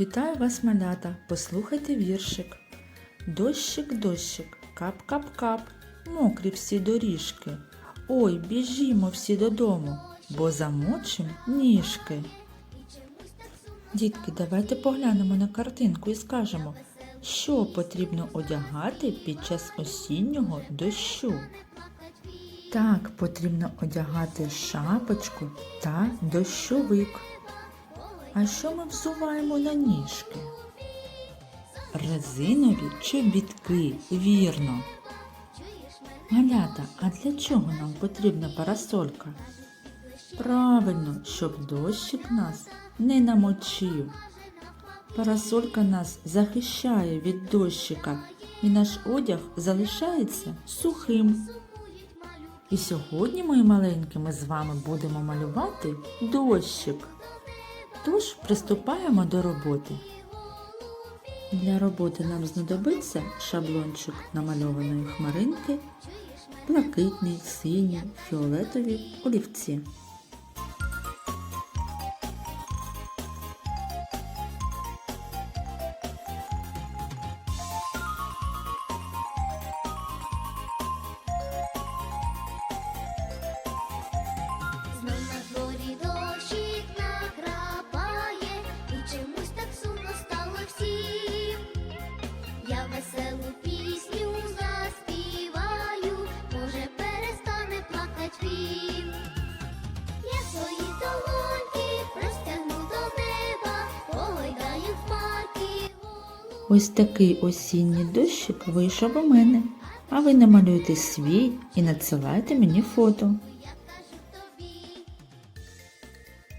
Вітаю вас, малята! Послухайте віршик. Дощик, дощик, кап-кап-кап, мокрі всі доріжки. Ой, біжімо всі додому, бо замочим ніжки. Дітки, давайте поглянемо на картинку і скажемо, що потрібно одягати під час осіннього дощу. Так, потрібно одягати шапочку та дощовик. А що ми взуваємо на ніжки? Резинові чобітки, вірно. Малята, а для чого нам потрібна парасолька? Правильно, щоб дощик нас не намочив. Парасолька нас захищає від дощика, і наш одяг залишається сухим. І сьогодні, мої маленькі, ми з вами будемо малювати дощик. Тож приступаємо до роботи. Для роботи нам знадобиться шаблончик намальованої хмаринки, блакитний, синій, фіолетові олівці. Ось такий осінній дощик вийшов у мене. А ви намалюйте свій і надсилайте мені фото.